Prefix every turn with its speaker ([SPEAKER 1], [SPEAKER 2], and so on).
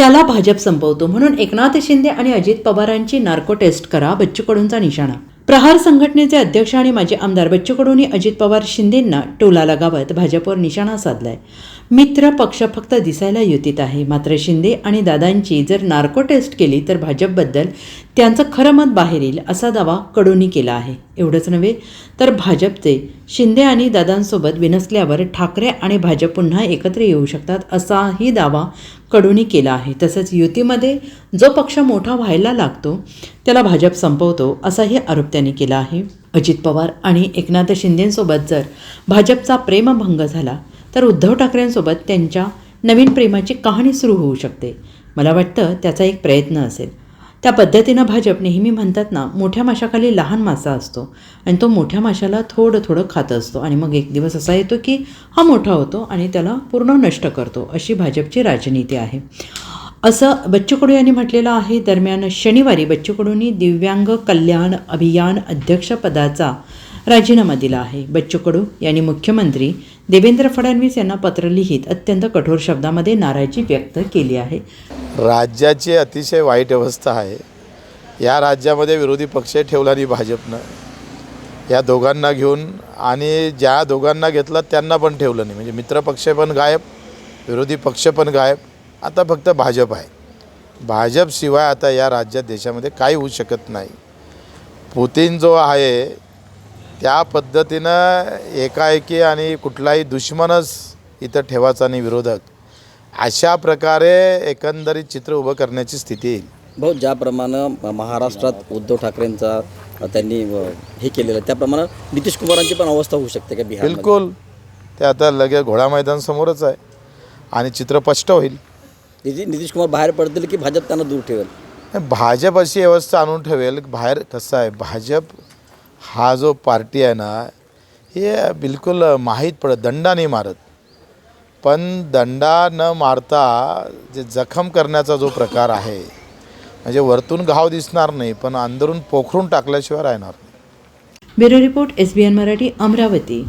[SPEAKER 1] त्याला भाजप संपवतो म्हणून एकनाथ शिंदे आणि अजित पवारांची नार्को टेस्ट करा बच्चू कडूंचा निशाणा. प्रहार संघटनेचे अध्यक्ष आणि माजी आमदार बच्चू कडूंनी अजित पवार शिंदेंना टोला लगावत भाजपवर निशाणा साधलाय. मित्र पक्ष फक्त दिसायला युतीत आहे. मात्र शिंदे आणि दादांची जर नार्को टेस्ट केली तर भाजपबद्दल त्यांचं खरं मत बाहेर येईल असा दावा कडूंनी केला आहे. एवढंच नव्हे तर भाजपचे शिंदे आणि दादांसोबत विनसल्यावर ठाकरे आणि भाजप पुन्हा एकत्र येऊ शकतात असाही दावा कडूंनी केला आहे. तसंच युतीमध्ये जो पक्ष मोठा व्हायला लागतो त्याला भाजप संपवतो असाही आरोप त्यांनी केला आहे. अजित पवार आणि एकनाथ शिंदेंसोबत जर भाजपचा प्रेमभंग झाला तर उद्धव ठाकरेंसोबत त्यांच्या नवीन प्रेमाची कहाणी सुरू होऊ शकते. मला वाटतं त्याचा एक प्रयत्न असेल. त्या पद्धतीनं भाजप नेहमी म्हणतात ना मोठ्या माशाखाली लहान मासा असतो आणि तो मोठ्या माशाला थोडं थोडं खात असतो. आणि मग एक दिवस असा येतो की हा मोठा होतो आणि त्याला पूर्ण नष्ट करतो अशी भाजपची राजनीती आहे. असं बच्चू कडू यांनी म्हटलेलं आहे. दरम्यान शनिवारी बच्चू कडूंनी दिव्यांग कल्याण अभियान अध्यक्षपदाचा राजीनामा दिला आहे. बच्चू कडू यांनी मुख्यमंत्री देवेंद्र फडणवीस यांना पत्र लिहित अत्यंत कठोर शब्दामध्ये नाराजी व्यक्त केली आहे.
[SPEAKER 2] राज्याची अतिशय वाईट अवस्था आहे. या राज्यामध्ये विरोधी पक्ष ठेवला नाही भाजपनं. या दोघांना घेऊन आणि ज्या दोघांना घेतलं त्यांना पण ठेवलं नाही. म्हणजे मित्रपक्ष पण गायब विरोधी पक्ष पण गायब. आता फक्त भाजप आहे. भाजपशिवाय आता या राज्यात देशामध्ये काही होऊ शकत नाही. पुतीन जो आहे त्या पद्धतीनं एकाएकी आणि कुठलाही दुश्मनच इथं ठेवायचा नाही विरोधक अशा प्रकारे एकंदरीत चित्र उभं करण्याची स्थिती येईल.
[SPEAKER 3] भाऊ ज्याप्रमाणे महाराष्ट्रात उद्धव ठाकरेंचा त्यांनी हे केलेलं आहे त्याप्रमाणे नितीश कुमारांची पण अवस्था होऊ शकते का बिहार
[SPEAKER 2] बिलकुल. ते आता लगेच घोडा मैदान समोरच आहे आणि चित्र स्पष्ट होईल.
[SPEAKER 3] नितीश कुमार बाहेर पडतील की भाजप त्यांना दूर ठेवेल?
[SPEAKER 2] भाजप अशी व्यवस्था आणून ठेवेल. बाहेर कसं आहे? भाजप हा जो पार्टी आहे ना हे बिलकुल माहीत पडत दंडा नाही मारत. पण दंडा न मारता जे जखम करण्याचा जो प्रकार आहे म्हणजे वरतून घाव दिसणार नाही पण अंदरून पोखरून टाकल्याशिवाय राहणार नाही.
[SPEAKER 1] Bureau report S B N Marathi Amravati.